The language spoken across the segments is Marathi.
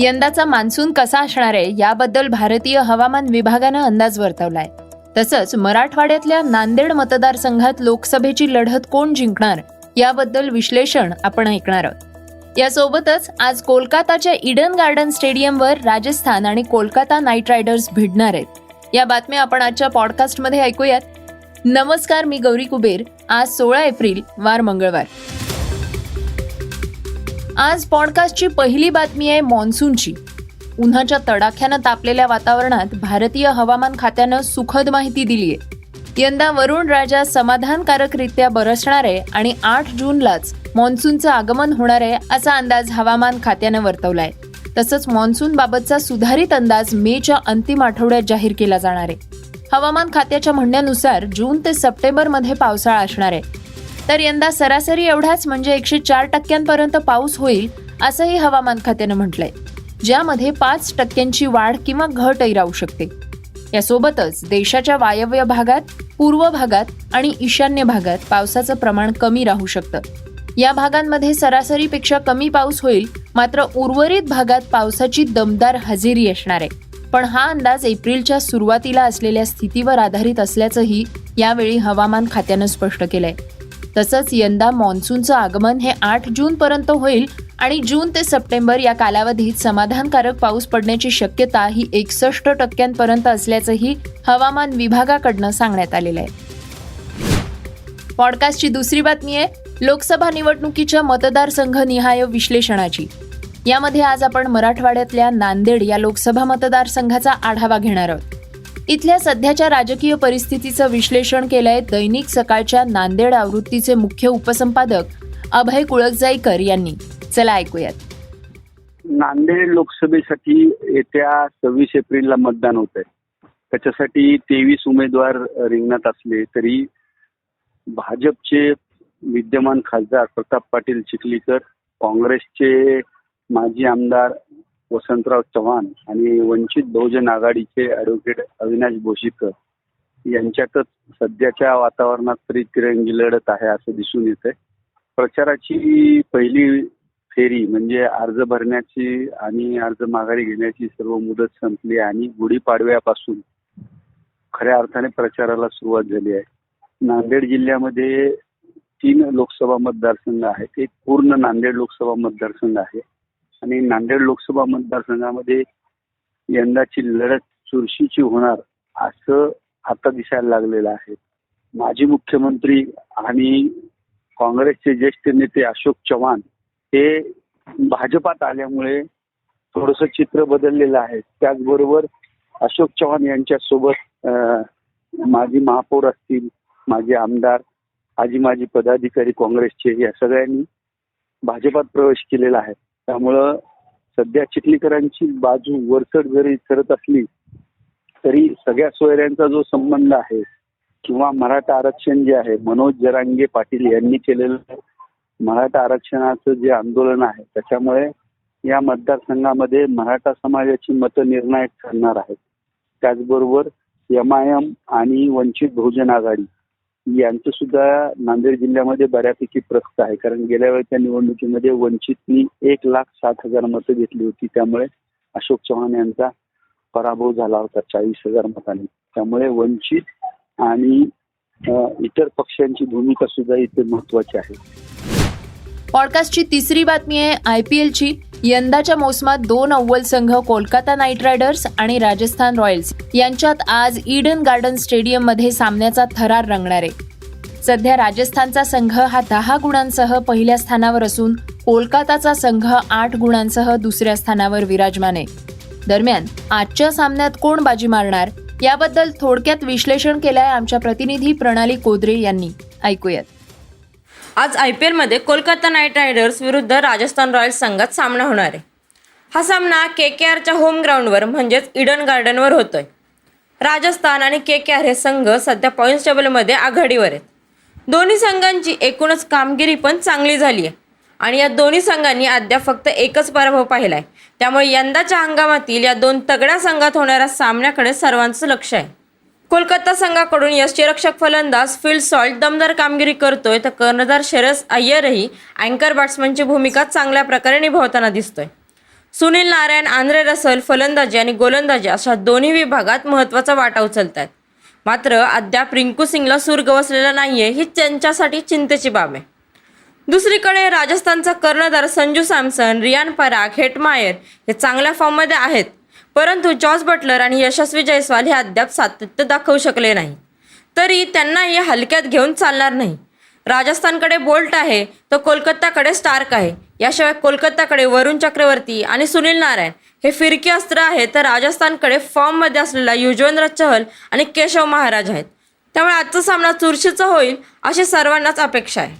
यंदाचा मान्सून कसा असणार आहे याबद्दल भारतीय हवामान विभागानं अंदाज वर्तवलाय. तसंच मराठवाड्यातल्या नांदेड मतदारसंघात लोकसभेची लढत कोण जिंकणार याबद्दल विश्लेषण आपण ऐकणार आहोत. यासोबतच आज कोलकाताच्या इडन गार्डन स्टेडियमवर राजस्थान आणि कोलकाता नाईट रायडर्स भिडणार आहेत. या बातम्या आपण आजच्या पॉडकास्टमध्ये ऐकूयात. नमस्कार मी गौरी कुबेर. आज सोळा एप्रिल वार मंगळवार. आज पॉडकास्टची पहिली बातमी आहे मान्सूनची. उन्हाच्या तडाख्यानं तापलेल्या वातावरणात भारतीय हवामान खात्यानं सुखद माहिती दिली आहे यंदा वरुण राजा समाधानकारकरित्या बरसणार आहे आणि आठ जूनलाच मान्सूनचं आगमन होणार आहे असा अंदाज हवामान खात्यानं वर्तवलाय. तसंच मान्सून बाबतचा सुधारित अंदाज मेच्या अंतिम आठवड्यात जाहीर केला जाणार आहे. हवामान खात्याच्या म्हणण्यानुसार जून ते सप्टेंबरमध्ये पावसाळा असणार आहे. तर यंदा सरासरी एवढाच म्हणजे एकशे चार टक्क्यांपर्यंत पाऊस होईल असंही हवामान खात्यानं म्हटलंय. ज्यामध्ये पाच टक्क्यांची वाढ किंवा घटही राहू शकते. यासोबतच देशाच्या वायव्य भागात पूर्व भागात आणि ईशान्य भागात पावसाचं प्रमाण कमी राहू शकतं. या भागांमध्ये सरासरीपेक्षा कमी पाऊस होईल मात्र उर्वरित भागात पावसाची दमदार हजेरी असणार आहे. पण हा अंदाज एप्रिलच्या सुरुवातीला असलेल्या स्थितीवर आधारित असल्याचंही यावेळी हवामान खात्यानं स्पष्ट केलंय. तसंच यंदा मान्सूनचं आगमन हे आठ जून पर्यंत होईल आणि जून ते सप्टेंबर या कालावधीत समाधानकारक पाऊस पडण्याची शक्यता ही एकसष्ट टक्क्यांपर्यंत असल्याचंही हवामान विभागाकडनं सांगण्यात आलेलं आहे. पॉडकास्टची दुसरी बातमी आहे लोकसभा निवडणुकीच्या मतदारसंघ निहाय विश्लेषणाची. यामध्ये आज आपण मराठवाड्यातल्या नांदेड या लोकसभा मतदारसंघाचा आढावा घेणार आहोत. इथल्या सध्याच्या राजकीय परिस्थितीचं विश्लेषण केलंय दैनिक सकाळच्या नांदेड आवृत्तीचे मुख्य उपसंपादक अभय कुळकजाईकर यांनी. चला ऐकूयात. नांदेड लोकसभेसाठी येत्या सव्वीस एप्रिलला मतदान होत आहे त्याच्यासाठी तेवीस उमेदवार रिंगणात असले तरी भाजपचे विद्यमान खासदार प्रताप पाटील चिखलीकर काँग्रेसचे माजी आमदार वसंतराव चव्हाण आणि वंचित बहुजन आघाडीचे अॅडव्होकेट अविनाश भोशीकर यांच्यातच सध्याच्या वातावरणात तरी तिरंगी लढत आहे असं दिसून येतंय. प्रचाराची पहिली फेरी म्हणजे अर्ज भरण्याची आणि अर्ज माघारी घेण्याची सर्व मुदत संपली आणि गुढीपाडव्यापासून खऱ्या अर्थाने प्रचाराला सुरुवात झाली आहे. नांदेड जिल्ह्यामध्ये तीन लोकसभा मतदारसंघ आहेत. एक पूर्ण नांदेड लोकसभा मतदारसंघ आहे. आणि नांदेड लोकसभा मतदारसंघामध्ये यंदाची लढत चुरशीची होणार असं आता दिसायला लागलेलं आहे. माजी मुख्यमंत्री आणि काँग्रेसचे ज्येष्ठ नेते अशोक चव्हाण हे भाजपात आल्यामुळे थोडस चित्र बदललेलं आहे. त्याचबरोबर अशोक चव्हाण यांच्यासोबत सोबत माजी महापौर असतील माजी आमदार आजी माजी पदाधिकारी काँग्रेसचे या सगळ्यांनी भाजपात प्रवेश केलेला आहे. त्यामुळं सध्या चिखलीकरांची बाजू वरचढ जरी करत असली तरी सगळ्या सोयऱ्यांचा जो संबंध आहे किंवा मराठा आरक्षण जे आहे मनोज जरांगे पाटील यांनी केलेलं मराठा आरक्षणाचं जे आंदोलन आहे त्याच्यामुळे या मतदारसंघामध्ये मराठा समाजाची मतं निर्णायक ठरणार आहेत. त्याचबरोबर एम आय एम आणि वंचित बहुजन आघाडी यांचं सुद्धा नांदेड जिल्ह्यामध्ये बऱ्यापैकी प्रस्त आहे. कारण गेल्या वेळेच्या निवडणुकीमध्ये वंचितनी एक लाख सात हजार मतं घेतली होती. त्यामुळे अशोक चव्हाण यांचा पराभव झाला होता चाळीस हजार मतांनी. त्यामुळे वंचित आणि इतर पक्षांची भूमिका सुद्धा इथे महत्वाची आहे. पॉडकास्टची तिसरी बातमी आहे आय पी एलची. यंदाच्या मोसमात दोन अव्वल संघ कोलकाता नाईट रायडर्स आणि राजस्थान रॉयल्स यांच्यात आज ईडन गार्डन स्टेडियममध्ये सामन्याचा थरार रंगणार आहे. सध्या राजस्थानचा संघ हा दहा गुणांसह पहिल्या स्थानावर असून कोलकाताचा संघ आठ गुणांसह दुसऱ्या स्थानावर विराजमान आहे. दरम्यान आजच्या सामन्यात कोण बाजी मारणार? याबद्दल थोडक्यात विश्लेषण केलंय आमच्या प्रतिनिधी प्रणाली कोदरे यांनी. ऐकूयात. आज आय पी एलमध्ये कोलकाता नाईट रायडर्स विरुद्ध राजस्थान रॉयल्स संघात सामना होणार आहे. हा सामना के के आरच्या होम ग्राउंडवर म्हणजेच इडन गार्डनवर होतोय. राजस्थान आणि के के आर हे संघ सध्या पॉईंट्स टेबलमध्ये आघाडीवर आहेत. दोन्ही संघांची एकूणच कामगिरी पण चांगली झाली आहे. आणि या दोन्ही संघांनी अद्याप फक्त एकच पराभव पाहिला आहे त्यामुळे यंदाच्या हंगामातील या दोन तगड्या संघात होणाऱ्या सामन्याकडे सर्वांचं लक्ष आहे. कोलकाता संघाकडून यष्टीरक्षक फलंदाज फिल्ड सॉल्ट दमदार कामगिरी करतोय तर कर्णधार शरस अय्यरही अँकर बॅट्समनची भूमिका चांगल्या प्रकारे निभावताना दिसतोय. सुनील नारायण आंद्रे रसल फलंदाजी आणि गोलंदाजी अशा दोन्ही विभागात महत्त्वाचा वाटा उचलत आहेत मात्र अद्याप रिंकू सिंगला सूर गवसलेला नाहीये ही त्यांच्यासाठी चिंतेची बाब आहे. दुसरीकडे राजस्थानचा कर्णधार संजू सॅमसन रियान पराग हेटमायर हे चांगल्या फॉर्ममध्ये आहेत. परंतु जॉर्ज बटलर आणि यशस्वी जयस्वाल हे अद्याप सातत्य दाखवू शकले नाही. तरी त्यांना हे हलक्यात घेऊन चालणार नाही. राजस्थानकडे बोल्ट आहे तर कोलकाताकडे स्टार्क आहे. याशिवाय कोलकाताकडे वरुण चक्रवर्ती आणि सुनील नारायण हे फिरकी अस्त्र आहे तर राजस्थानकडे फॉर्ममध्ये असलेला युजवेंद्र चहल आणि केशव महाराज आहेत. त्यामुळे आजचा सामना चुरशीचा होईल अशी सर्वांनाच अपेक्षा आहे.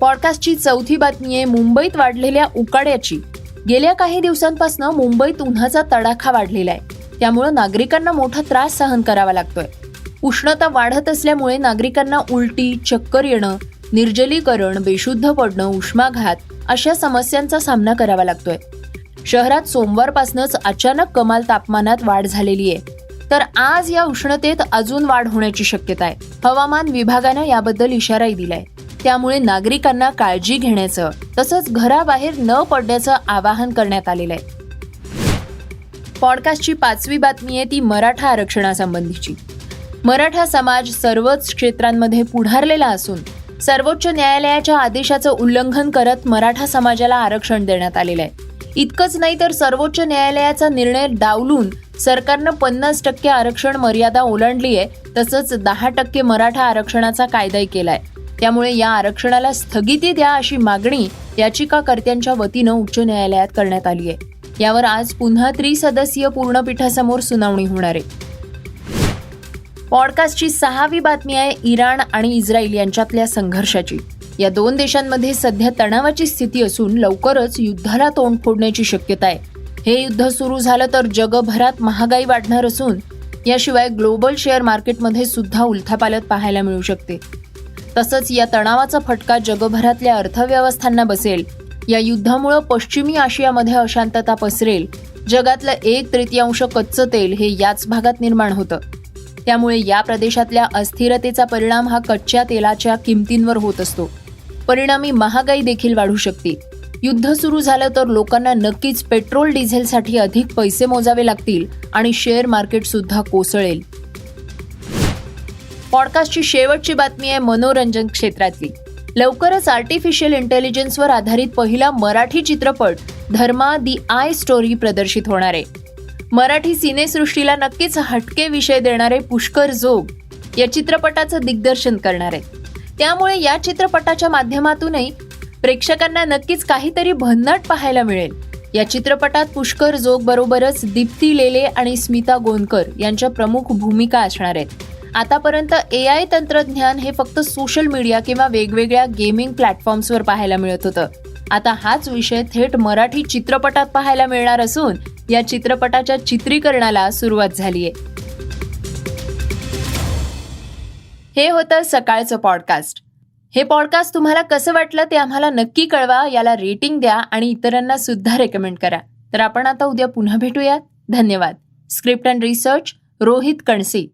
पॉडकास्टची चौथी बातमी आहे मुंबईत वाढलेल्या उकाड्याची. गेल्या काही दिवसांपासून मुंबईत उन्हाचा तडाखा वाढलेला आहे. त्यामुळं नागरिकांना मोठा त्रास सहन करावा लागतोय. उष्णता वाढत असल्यामुळे नागरिकांना उलटी चक्कर येणं निर्जलीकरण बेशुद्ध पडणं उष्माघात अशा समस्यांचा सामना करावा लागतोय. शहरात सोमवारपासूनच अचानक कमाल तापमानात वाढ झालेली आहे. तर आज या उष्णतेत अजून वाढ होण्याची शक्यता आहे. हवामान विभागानं याबद्दल इशाराही दिलाय. त्यामुळे नागरिकांना काळजी घेण्याचं तसंच घराबाहेर न पडण्याचं आवाहन करण्यात आलेलं आहे. पॉडकास्टची पाचवी बातमी आहे ती मराठा आरक्षणासंबंधीची. मराठा समाज सर्वच क्षेत्रांमध्ये पुढारलेला असून सर्वोच्च न्यायालयाच्या आदेशाचं उल्लंघन करत मराठा समाजाला आरक्षण देण्यात आलेलं आहे. इतकंच नाही तर सर्वोच्च न्यायालयाचा निर्णय डावलून सरकारनं पन्नास टक्के आरक्षण मर्यादा ओलांडली आहे. तसंच दहा टक्के मराठा आरक्षणाचा कायदाही केलाय. त्यामुळे या आरक्षणाला स्थगिती द्या अशी मागणी याचिकाकर्त्यांच्या वतीनं उच्च न्यायालयात करण्यात आली आहे. यावर आज पुन्हा त्रिसदस्यीय पूर्णपीठासमोर सुनावणी होणार आहे. पॉडकास्टची सहावी बातमी आहे इराण आणि इस्रायल यांच्यातल्या संघर्षाची. या दोन देशांमध्ये सध्या तणावाची स्थिती असून लवकरच युद्धाला तोंड फोडण्याची शक्यता आहे. हे युद्ध सुरू झालं तर जगभरात महागाई वाढणार असून याशिवाय ग्लोबल शेअर मार्केटमध्ये सुद्धा उलथापालत पाहायला मिळू शकते. तसंच या तणावाचा फटका जगभरातल्या अर्थव्यवस्थांना बसेल. या युद्धामुळं पश्चिमी आशियामध्ये अशांतता पसरेल. जगातलं एक तृतीयांश कच्चं तेल हे याच भागात निर्माण होतं. त्यामुळे या प्रदेशातल्या अस्थिरतेचा परिणाम हा कच्च्या तेलाच्या किमतींवर होत असतो. परिणामी महागाई देखील वाढू शकते. युद्ध सुरू झालं तर लोकांना नक्कीच पेट्रोल डिझेलसाठी अधिक पैसे मोजावे लागतील आणि शेअर मार्केट सुद्धा कोसळेल. पॉडकास्टची शेवटची बातमी आहे मनोरंजन क्षेत्रातली. लवकरच आर्टिफिशियल इंटेलिजन्सवर आधारित पहिला मराठी चित्रपट धर्मा दी आय स्टोरी प्रदर्शित होणार आहे. मराठी सिनेसृष्टीला नक्कीच हटके विषय देणारे पुष्कर जोग या चित्रपटाचं दिग्दर्शन करणार आहे त्यामुळे या चित्रपटाच्या माध्यमातूनही प्रेक्षकांना नक्कीच काहीतरी भन्नाट पाहायला मिळेल. या चित्रपटात पुष्कर जोग बरोबरच दीप्ती लेले आणि स्मिता गोंदकर यांच्या प्रमुख भूमिका असणार आहेत. आतापर्यंत ए आय तंत्रज्ञान हे फक्त सोशल मीडिया किंवा वेगवेगळ्या गेमिंग प्लॅटफॉर्म्सवर पाहायला मिळत होतं. आता हाच विषय थेट मराठी चित्रपटात पाहायला मिळणार असून या चित्रपटाच्या चित्रीकरणाला सुरुवात झालीय. हे होतं सकाळचं पॉडकास्ट हे पॉडकास्ट तुम्हाला कसं वाटलं ते आम्हाला नक्की कळवा याला रेटिंग द्या आणि इतरांना सुद्धा रेकमेंड करा. तर आपण आता उद्या पुन्हा भेटूयात. धन्यवाद. Script and research Rohit Kanse.